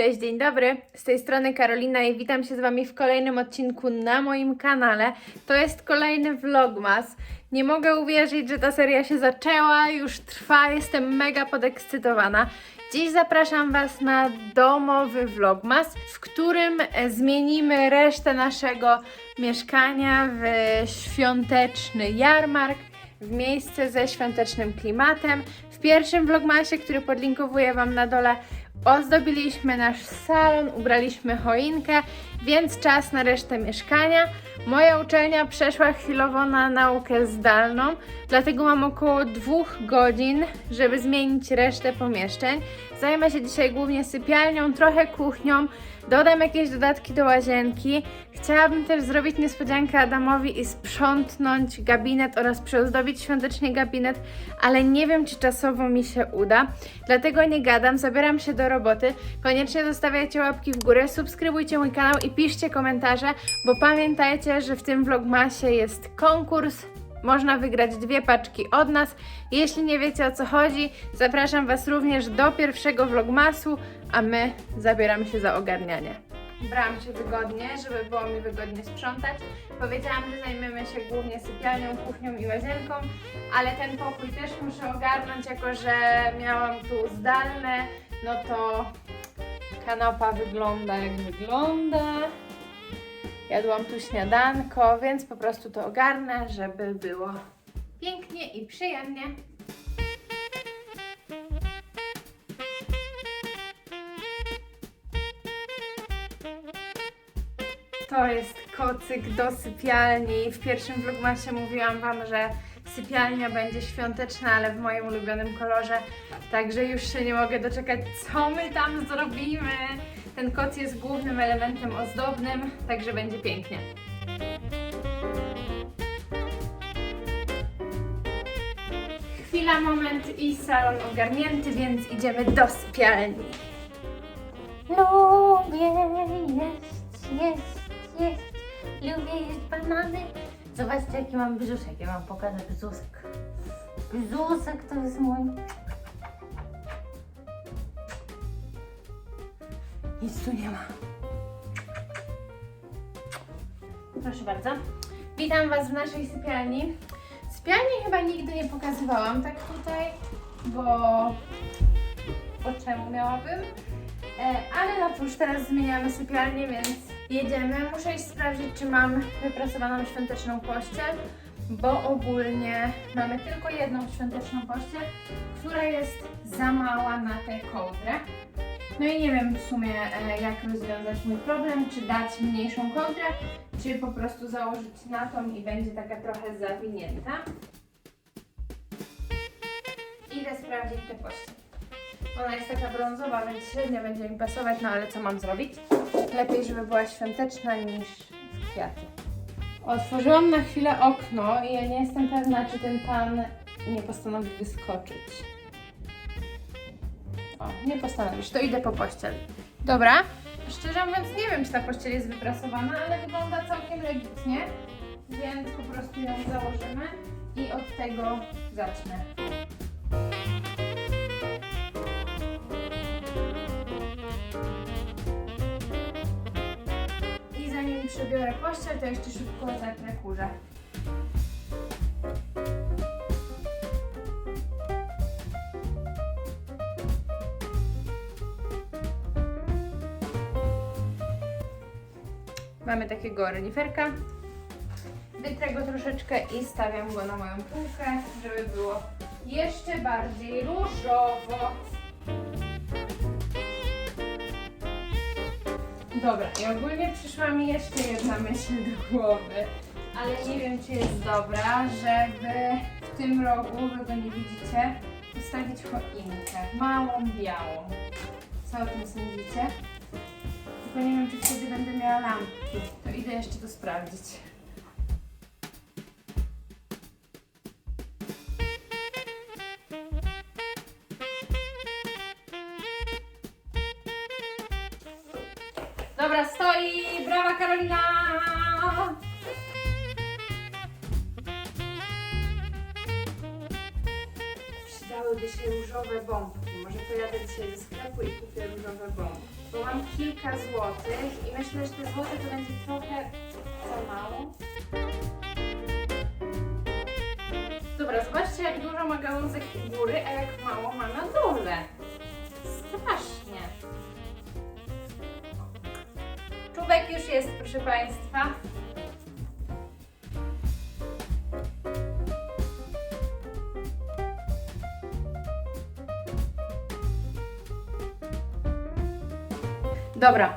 Cześć, dzień dobry. Z tej strony Karolina i witam się z Wami w kolejnym odcinku na moim kanale. To jest kolejny vlogmas. Nie mogę uwierzyć, że ta seria się zaczęła, już trwa, jestem mega podekscytowana. Dziś zapraszam Was na domowy vlogmas, w którym e, zmienimy resztę naszego mieszkania w świąteczny jarmark w miejsce ze świątecznym klimatem. W pierwszym vlogmasie, który podlinkowuję Wam na dole, ozdobiliśmy nasz salon, ubraliśmy choinkę, więc czas na resztę mieszkania. Moja uczelnia przeszła chwilowo na naukę zdalną, dlatego mam około dwóch godzin, żeby zmienić resztę pomieszczeń. Zajmę się dzisiaj głównie sypialnią, trochę kuchnią, dodam jakieś dodatki do łazienki. Chciałabym też zrobić niespodziankę Adamowi i sprzątnąć gabinet oraz przyozdobić świątecznie gabinet, ale nie wiem, czy czasowo mi się uda. Dlatego nie gadam, zabieram się do roboty. Koniecznie zostawiajcie łapki w górę, subskrybujcie mój kanał i piszcie komentarze, bo pamiętajcie, że w tym vlogmasie jest konkurs. Można wygrać dwie paczki od nas. Jeśli nie wiecie o co chodzi, zapraszam Was również do pierwszego vlogmasu, a my zabieramy się za ogarnianie. Brałam się wygodnie, żeby było mi wygodnie sprzątać. Powiedziałam, że zajmiemy się głównie sypialnią, kuchnią i łazienką, ale ten pokój też muszę ogarnąć, jako że miałam tu zdalne, no to kanapa wygląda jak wygląda. Jadłam tu śniadanko, więc po prostu to ogarnę, żeby było pięknie i przyjemnie. To jest kocyk do sypialni. W pierwszym vlogmasie mówiłam Wam, że sypialnia będzie świąteczna, ale w moim ulubionym kolorze. Także już się nie mogę doczekać, co my tam zrobimy. Ten koc jest głównym elementem ozdobnym, także będzie pięknie. Chwila, moment i salon ogarnięty, więc idziemy do sypialni. Lubię jeść, jeść, jeść. Lubię jeść banany. Zobaczcie, jaki mam brzuszek. Ja wam pokażę brzuszek. Brzuszek to jest mój. Nic tu nie ma. Proszę bardzo. Witam Was w naszej sypialni. Sypialni chyba nigdy nie pokazywałam tak tutaj, bo... Bo czemu miałabym? E, ale no cóż, teraz zmieniamy sypialnię, więc jedziemy. Muszę iść sprawdzić, czy mam wypracowaną świąteczną pościel, bo ogólnie mamy tylko jedną świąteczną pościel, która jest za mała na tę kołdrę. No i nie wiem w sumie, e, jak rozwiązać mój problem, czy dać mniejszą kołdrę, czy po prostu założyć na tą i będzie taka trochę zawinięta. Idę sprawdzić tę pościel. Ona jest taka brązowa, więc średnio będzie mi pasować, no ale co mam zrobić? Lepiej, żeby była świąteczna niż w kwiaty. Otworzyłam na chwilę okno i ja nie jestem pewna, czy ten pan nie postanowi wyskoczyć. O, nie postanowisz, to idę po pościel. Dobra. Szczerze mówiąc, nie wiem, czy ta pościel jest wyprasowana, ale wygląda całkiem legitnie, więc po prostu ją założymy i od tego zacznę. I zanim przebiorę pościel, to jeszcze szybko zetnę kurze. Mamy takiego reniferka. Wytrę go troszeczkę i stawiam go na moją półkę, żeby było jeszcze bardziej różowo. Dobra, i ogólnie przyszła mi jeszcze jedna myśl do głowy, ale nie wiem, czy jest dobra, żeby w tym rogu, wy go nie widzicie, postawić choinkę, małą, białą. Co o tym sądzicie? Tylko nie wiem, czy wtedy będę miała lampki. To idę jeszcze to sprawdzić. Dobra, stoi! Brawa Karolina! Przydałyby się różowe bombki. Może pojadę dzisiaj do sklepu i kupię różowe bombki. Bo mam kilka złotych i myślę, że te złote to będzie trochę za mało. Dobra, zobaczcie jak dużo ma gałązek u góry, a jak mało ma na dole. Strasznie. Czubek już jest, proszę Państwa. Dobra,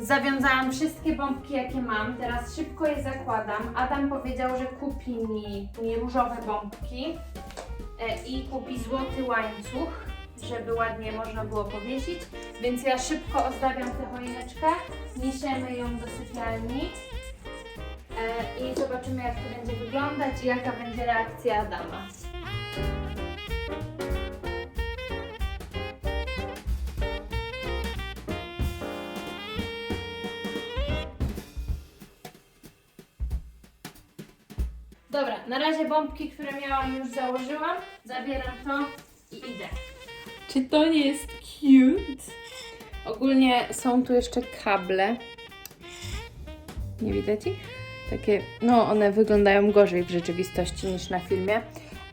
zawiązałam wszystkie bombki, jakie mam. Teraz szybko je zakładam. Adam powiedział, że kupi mi, mi różowe bombki e, i kupi złoty łańcuch, żeby ładnie można było powiesić. Więc ja szybko ozdabiam tę choineczkę, niesiemy ją do sypialni e, i zobaczymy, jak to będzie wyglądać i jaka będzie reakcja Adama. Na razie bombki, które miałam już założyłam. Zabieram to i idę. Czy to nie jest cute? Ogólnie są tu jeszcze kable. Nie widać ich? Takie, no one wyglądają gorzej w rzeczywistości niż na filmie.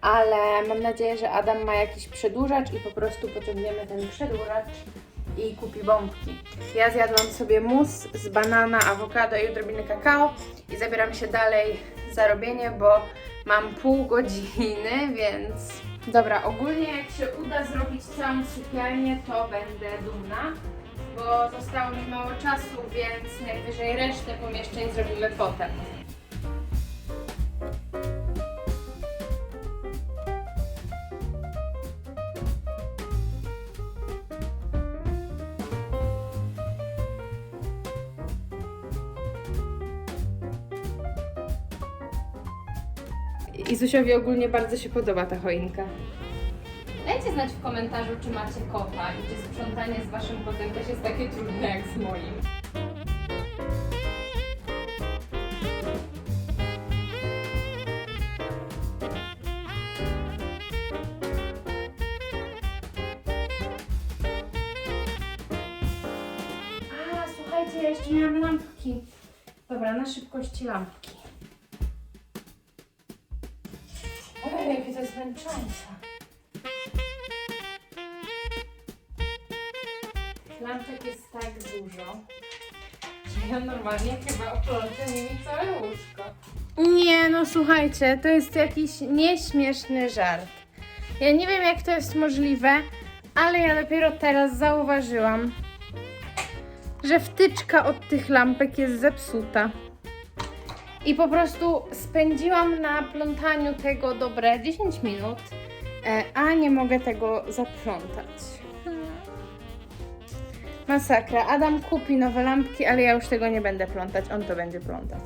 Ale mam nadzieję, że Adam ma jakiś przedłużacz i po prostu pociągniemy ten przedłużacz i kupi bombki. Ja zjadłam sobie mus z banana, awokado i odrobiny kakao i zabieram się dalej za robienie, bo mam pół godziny, więc... Dobra, ogólnie jak się uda zrobić całą sypialnię, to będę dumna, bo zostało mi mało czasu, więc najwyżej resztę pomieszczeń zrobimy potem. I Zusiowi ogólnie bardzo się podoba ta choinka. Dajcie znać w komentarzu, czy macie kota i czy sprzątanie z waszym kotem też jest takie trudne jak z moim. A, słuchajcie, ja jeszcze miałam lampki. Dobra, na szybkości lampki. Jest męczące. Lampek jest tak dużo, że ja normalnie chyba oplączę nimi całe łóżko. Nie, no słuchajcie, to jest jakiś nieśmieszny żart. Ja nie wiem, jak to jest możliwe, ale ja dopiero teraz zauważyłam, że wtyczka od tych lampek jest zepsuta. I po prostu spędziłam na plątaniu tego dobre 10 minut, e, a nie mogę tego zaplątać. Masakra. Adam kupi nowe lampki, ale ja już tego nie będę plątać, on to będzie plątać.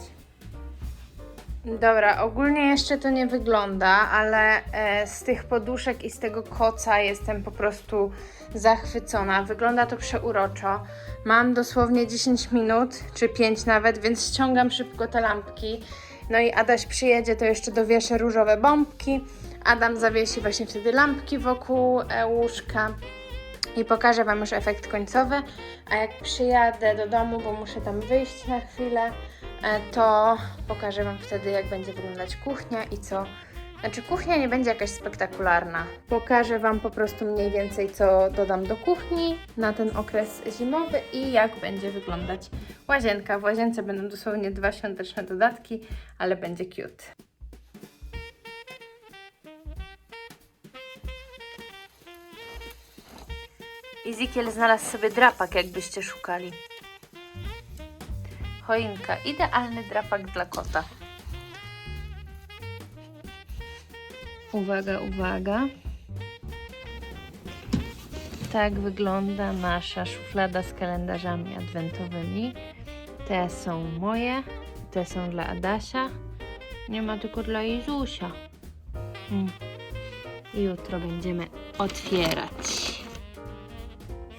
Dobra, ogólnie jeszcze to nie wygląda, ale e, z tych poduszek i z tego koca jestem po prostu zachwycona. Wygląda to przeuroczo. Mam dosłownie 10 minut, czy 5 nawet, więc ściągam szybko te lampki. No i Adaś przyjedzie, to jeszcze dowieszę różowe bombki. Adam zawiesi właśnie wtedy lampki wokół e, łóżka i pokażę Wam już efekt końcowy. A jak przyjadę do domu, bo muszę tam wyjść na chwilę, e, to pokażę Wam wtedy, jak będzie wyglądać kuchnia i co. Znaczy, kuchnia nie będzie jakaś spektakularna. Pokażę Wam po prostu mniej więcej, co dodam do kuchni na ten okres zimowy i jak będzie wyglądać łazienka. W łazience będą dosłownie dwa świąteczne dodatki, ale będzie cute. Ezekiel znalazł sobie drapak, jakbyście szukali. Choinka. Idealny drapak dla kota. Uwaga, uwaga. Tak wygląda nasza szuflada z kalendarzami adwentowymi. Te są moje, te są dla Adasia. Nie ma tylko dla Jezusia. Mm. Jutro będziemy otwierać.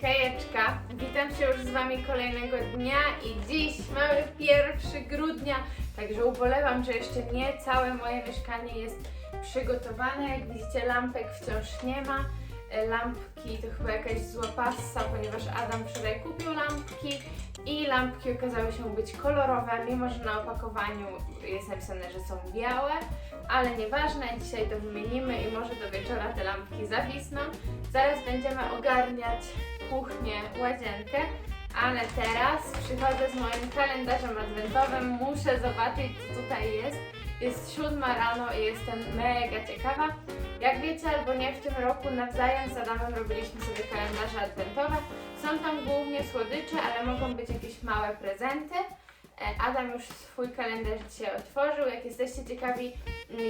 Hejeczka, witam się już z Wami kolejnego dnia i dziś mamy 1 grudnia, także ubolewam, że jeszcze nie całe moje mieszkanie jest przygotowane. Jak widzicie lampek wciąż nie ma, e, lampki, to chyba jakaś zła passa, ponieważ Adam wczoraj kupił lampki i lampki okazały się być kolorowe, mimo że na opakowaniu jest napisane, że są białe, ale nieważne, dzisiaj to wymienimy i może do wieczora te lampki zawisną. Zaraz będziemy ogarniać kuchnię, łazienkę, ale teraz przychodzę z moim kalendarzem adwentowym, muszę zobaczyć co tutaj jest. Jest siódma rano i jestem mega ciekawa. Jak wiecie albo nie, w tym roku nawzajem z Adamem robiliśmy sobie kalendarze adwentowe. Są tam głównie słodycze, ale mogą być jakieś małe prezenty. E, Adam już swój kalendarz dzisiaj otworzył. Jak jesteście ciekawi,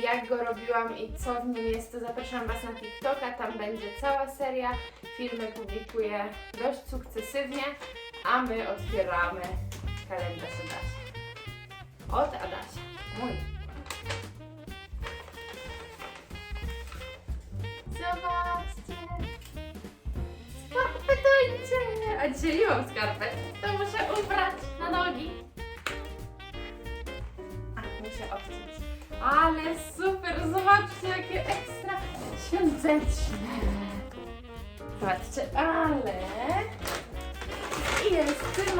jak go robiłam i co w nim jest, to zapraszam Was na TikToka. Tam będzie cała seria. Filmy publikuję dość sukcesywnie, a my otwieramy kalendarz Adasia. Od Adasia. Mój. A dzisiaj skarpet, to muszę ubrać na nogi. A, muszę obciąć. Ale super! Zobaczcie, jakie ekstra świąteczne! Zobaczcie, ale... I jeszcze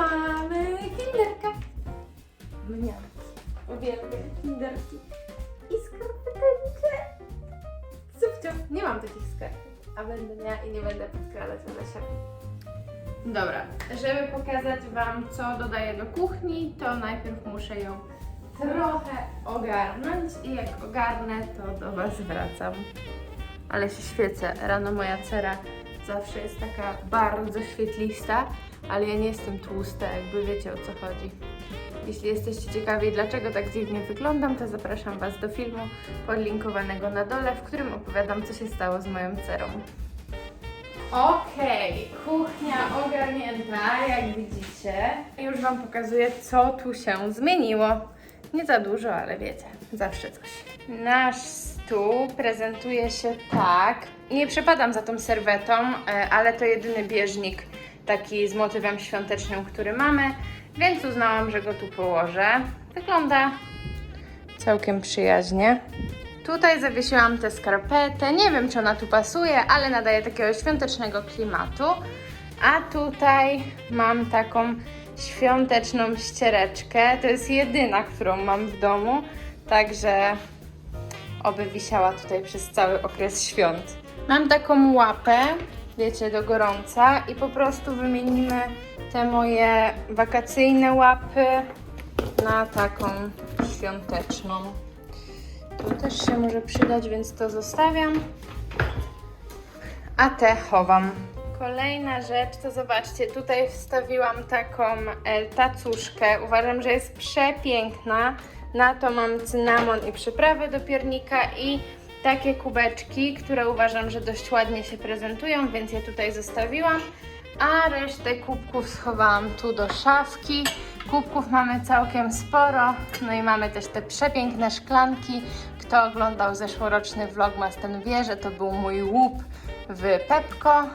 a będę miała i nie będę podkradać Adasia. Dobra, żeby pokazać Wam, co dodaję do kuchni, to najpierw muszę ją trochę ogarnąć i jak ogarnę, to do Was wracam. Ale się świecę. Rano moja cera zawsze jest taka bardzo świetlista, ale ja nie jestem tłusta, jakby wiecie o co chodzi. Jeśli jesteście ciekawi, dlaczego tak dziwnie wyglądam, to zapraszam Was do filmu podlinkowanego na dole, w którym opowiadam, co się stało z moją cerą. Okej, kuchnia ogarnięta, jak widzicie. Już Wam pokazuję, co tu się zmieniło. Nie za dużo, ale wiecie, zawsze coś. Nasz stół prezentuje się tak. Nie przepadam za tą serwetą, e, ale to jedyny bieżnik taki z motywem świątecznym, który mamy, więc uznałam, że go tu położę. Wygląda całkiem przyjaźnie. Tutaj zawiesiłam tę skarpetę. Nie wiem, czy ona tu pasuje, ale nadaje takiego świątecznego klimatu. A tutaj mam taką świąteczną ściereczkę. To jest jedyna, którą mam w domu, także oby wisiała tutaj przez cały okres świąt. Mam taką łapę, wiecie, do gorąca i po prostu wymienimy te moje wakacyjne łapy na taką świąteczną. To też się może przydać, więc to zostawiam. A te chowam. Kolejna rzecz to zobaczcie, tutaj wstawiłam taką e, tacuszkę. Uważam, że jest przepiękna. Na to mam cynamon i przyprawy do piernika i takie kubeczki, które uważam, że dość ładnie się prezentują, więc je tutaj zostawiłam. A resztę kubków schowałam tu do szafki. Kubków mamy całkiem sporo. No i mamy też te przepiękne szklanki. Kto oglądał zeszłoroczny vlogmas, ten wie, że to był mój łup w Pepko.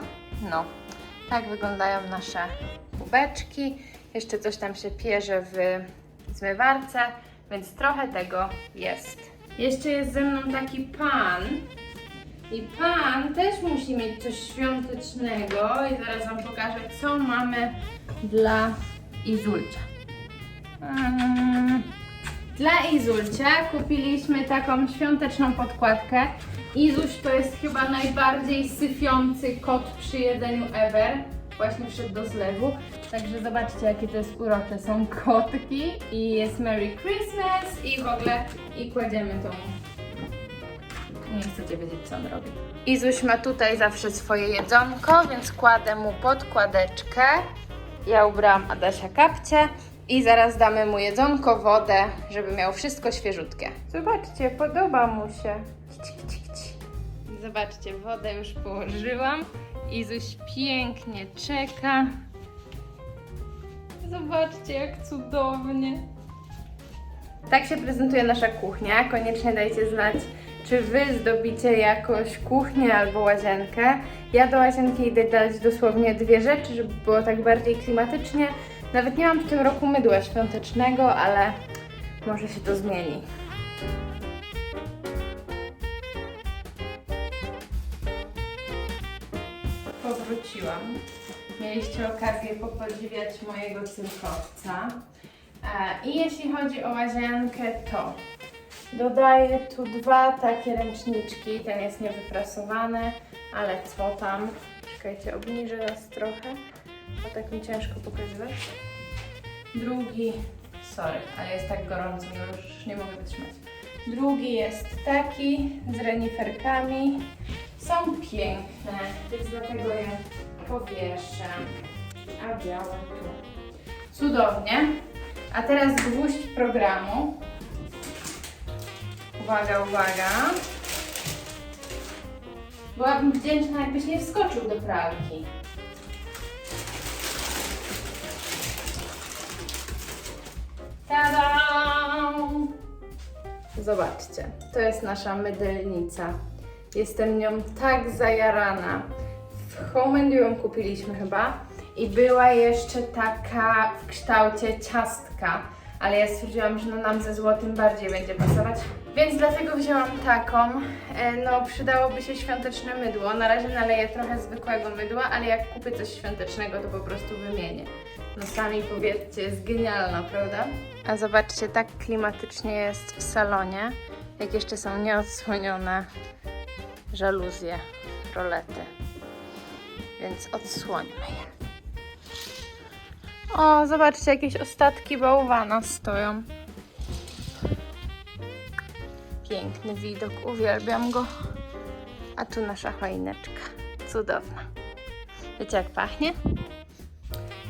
No, tak wyglądają nasze kubeczki. Jeszcze coś tam się pierze w zmywarce, więc trochę tego jest. Jeszcze jest ze mną taki pan. I pan też musi mieć coś świątecznego. I zaraz Wam pokażę, co mamy dla Izulcia. Mm. Dla Izulcia kupiliśmy taką świąteczną podkładkę. Izuś to jest chyba najbardziej syfiący kot przy jedzeniu ever. Właśnie wszedł do zlewu. Także zobaczcie, jakie to jest urocze. Są kotki i jest Merry Christmas i w ogóle i kładziemy tą nie chcecie wiedzieć, co on robi. Izuś ma tutaj zawsze swoje jedzonko, więc kładę mu podkładeczkę. Ja ubrałam Adasia kapcie i zaraz damy mu jedzonko, wodę, żeby miał wszystko świeżutkie. Zobaczcie, podoba mu się. Kici, kici, kici. Zobaczcie, wodę już położyłam. Izuś pięknie czeka. Zobaczcie, jak cudownie. Tak się prezentuje nasza kuchnia. Koniecznie dajcie znać, czy Wy zdobicie jakoś kuchnię albo łazienkę. Ja do łazienki idę dać dosłownie dwie rzeczy, żeby było tak bardziej klimatycznie. Nawet nie mam w tym roku mydła świątecznego, ale może się to zmieni. wrzuciłam. Mieliście okazję popodziwiać mojego cyrkowca. E, I jeśli chodzi o łazienkę, to dodaję tu dwa takie ręczniczki. Ten jest niewyprasowany, ale co tam? Czekajcie, obniżę nas trochę, bo tak mi ciężko pokazywać. Drugi, sorry, ale jest tak gorąco, że już nie mogę wytrzymać. Drugi jest taki z reniferkami. Są piękne, więc dlatego je powieszę. A białe tu. Cudownie. A teraz gwóźdź programu. Uwaga, uwaga. Byłabym wdzięczna, jakbyś nie wskoczył do pralki. Zobaczcie, to jest nasza mydelnica. Jestem nią tak zajarana. W Home and ją kupiliśmy chyba i była jeszcze taka w kształcie ciastka, ale ja stwierdziłam, że no nam ze złotym bardziej będzie pasować, więc dlatego wzięłam taką. E, No przydałoby się świąteczne mydło. Na razie naleję trochę zwykłego mydła, ale jak kupię coś świątecznego, to po prostu wymienię. No sami powiedzcie, jest genialna, prawda? A zobaczcie, tak klimatycznie jest w salonie, jak jeszcze są nieodsłonione żaluzje, rolety. Więc odsłońmy je. O, zobaczcie, jakieś ostatki bałwana stoją. Piękny widok, uwielbiam go. A tu nasza choineczka. Cudowna. Wiecie, jak pachnie?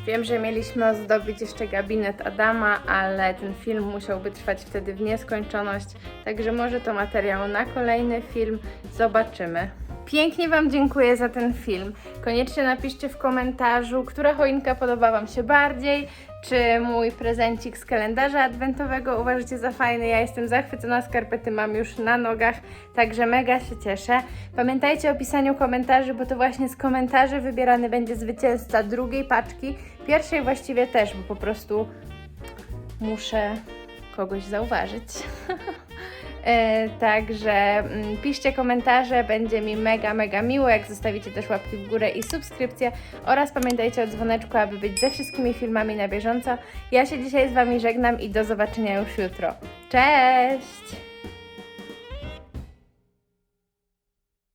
Wiem, że mieliśmy ozdobić jeszcze gabinet Adama, ale ten film musiałby trwać wtedy w nieskończoność, także może to materiał na kolejny film. Zobaczymy. Pięknie Wam dziękuję za ten film. Koniecznie napiszcie w komentarzu, która choinka podoba Wam się bardziej, czy mój prezencik z kalendarza adwentowego uważacie za fajny. Ja jestem zachwycona, skarpety mam już na nogach, także mega się cieszę. Pamiętajcie o pisaniu komentarzy, bo to właśnie z komentarzy wybierany będzie zwycięzca drugiej paczki. Pierwszej właściwie też, bo po prostu muszę kogoś zauważyć. E, Także mm, piszcie komentarze, będzie mi mega, mega miło, jak zostawicie też łapki w górę i subskrypcję oraz pamiętajcie o dzwoneczku, aby być ze wszystkimi filmami na bieżąco. Ja się dzisiaj z Wami żegnam i do zobaczenia już jutro. Cześć!